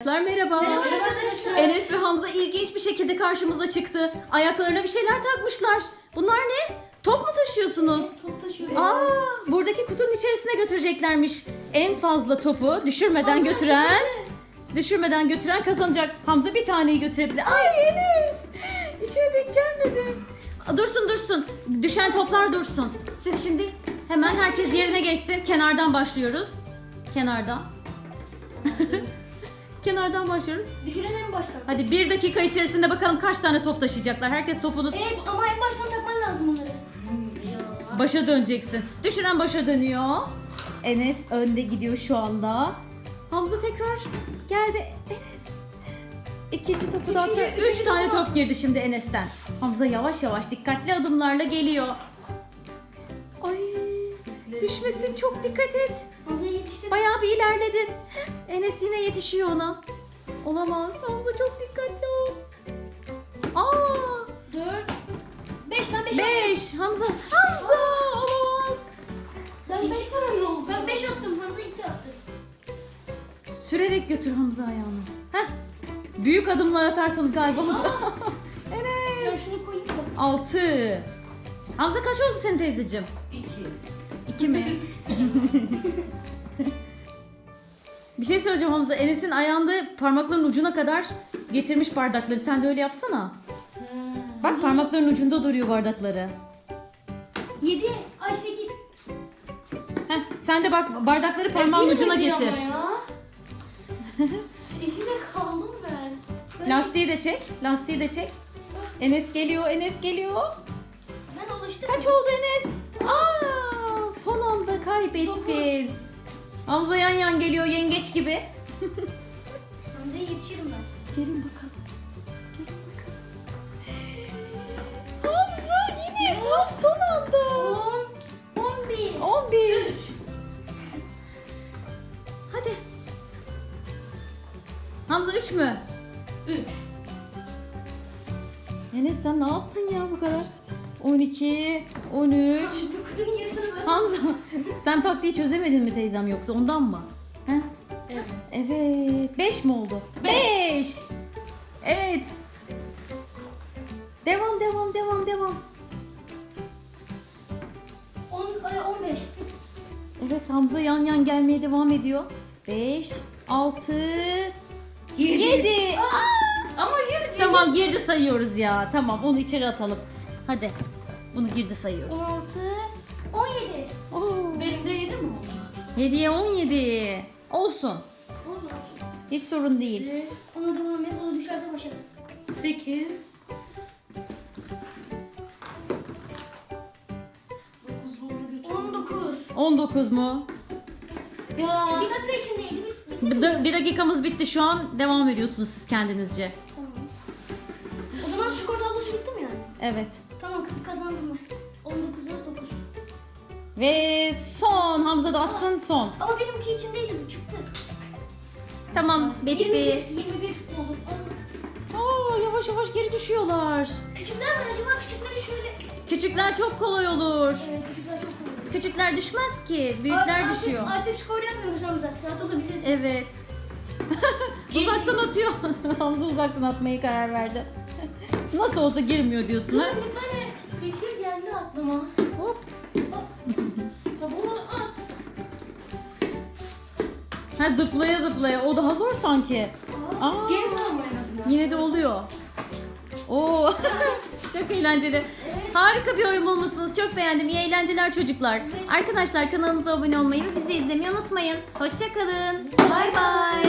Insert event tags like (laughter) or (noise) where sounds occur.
Arkadaşlar merhaba. Merhaba arkadaşlar. Enes ve Hamza ilginç bir şekilde karşımıza çıktı. Ayaklarına bir şeyler takmışlar. Bunlar ne? Top mu taşıyorsunuz? Top taşıyor. Aa, buradaki kutunun içerisine götüreceklermiş. En fazla topu düşürmeden götüren, düşürmeden götüren kazanacak. Hamza bir taneyi götürebilir. Ay Enes! İçine denk gelmedi. Dursun dursun. Düşen toplar dursun. Siz şimdi hemen herkes yerine geçsin. Kenardan başlıyoruz. Kenardan. (laughs) Kenardan başlıyoruz. Düşüren en baştan. Hadi bir dakika içerisinde bakalım kaç tane top taşıyacaklar. Herkes topunu E, ama en baştan takman lazım onları. başa döneceksin. Düşüren başa dönüyor. Enes önde gidiyor şu anda. Hamza tekrar geldi. Enes. İkinci topu da attı. Üçüncü- Üç üçüncü tane topu. top girdi şimdi Enes'ten. Hamza yavaş yavaş dikkatli adımlarla geliyor. Ay düşmesin çok dikkat et. Yetişti. Bayağı bir ilerledin. Enes yine yetişiyor ona. Olamaz. Hamza çok dikkatli ol. Aa, Dört. Beş. Ben beş beş. Hamza. Hamza. Olamaz. Ben iki tane oldu. Ben beş attım. Hamza iki attı. Sürerek götür Hamza ayağını. Heh. Büyük adımlar atarsanız galiba olacak. (laughs) Ben Enes. şunu koyayım da. Altı. Hamza kaç oldu senin teyzeciğim? İki. İki mi? (laughs) bir şey söyleyeceğim Hamza. Enes'in ayağında parmakların ucuna kadar getirmiş bardakları. Sen de öyle yapsana. Bak parmakların ucunda duruyor bardakları. Yedi. Ay sekiz. Heh, sen de bak bardakları parmağın ucuna getir. (laughs) İkide kaldım ben. ben Lastiği de çek. Lastiği de çek. Enes geliyor, Enes geliyor. Ben alıştım. Kaç oldu Enes? Aa, son anda kaybettin. Hamza yan yan geliyor yengeç gibi. Hamza'ya yetişirim ben. Gelin bakalım. Gelin bakalım. Hamza yine tam son anda. On. On bir. 11. Hadi. Hamza 3 mü? Üç. Enes sen ne yaptın ya bu kadar? 12, 13. Bu kutunun yarısını ben. Hamza sen taktiği çözemedin mi teyzem yoksa ondan mı? Heh? Evet. Evet. 5 mi oldu? Beş. 5. Evet. Devam devam devam devam. On, ay, on beş. Evet Hamza yan yan gelmeye devam ediyor. 5, 6, 7. Ama yedi. Tamam girdi sayıyoruz ya. Tamam onu içeri atalım. Hadi. Bunu girdi sayıyoruz. 16, 17. Oo. Benim de 7 mi oldu? 7'ye 17. Olsun. Olsun. Hiç sorun değil. 7. Ona devam et. O da düşerse başarı. 8. 19. 19 mu? Ya. Bir dakika içindeydi. Bir, bir, Bir, da- bir dakikamız bitti şu an. Devam ediyorsunuz siz kendinizce. Tamam. O zaman skor tablosu bitti mi yani? Evet. Tamam kazandım ben. 19'a 9. Ve son. Hamza da atsın son. Ama benimki içindeydi bu çıktı. Tamam. 21, Bitti. 21 oldu. Aa, yavaş yavaş geri düşüyorlar. Küçükler var acaba küçükleri şöyle. Küçükler çok kolay olur. Evet küçükler çok kolay. Küçükler düşmez ki. Büyükler Artık- düşüyor. Artık skor yapmıyoruz Hamza. Rahat olabiliriz. Evet. (laughs) uzaktan atıyor. (laughs) Hamza uzaktan atmayı karar verdi. (laughs) Nasıl olsa girmiyor diyorsun ha? Bir tane fikir geldi aklıma. Ha zıplaya zıplaya. O daha zor sanki. Aa, kalma en azından. yine de oluyor. Oo. (laughs) Çok eğlenceli. Harika bir oyun bulmuşsunuz. Çok beğendim. İyi eğlenceler çocuklar. Arkadaşlar kanalımıza abone olmayı ve bizi izlemeyi unutmayın. Hoşçakalın. Bay bay.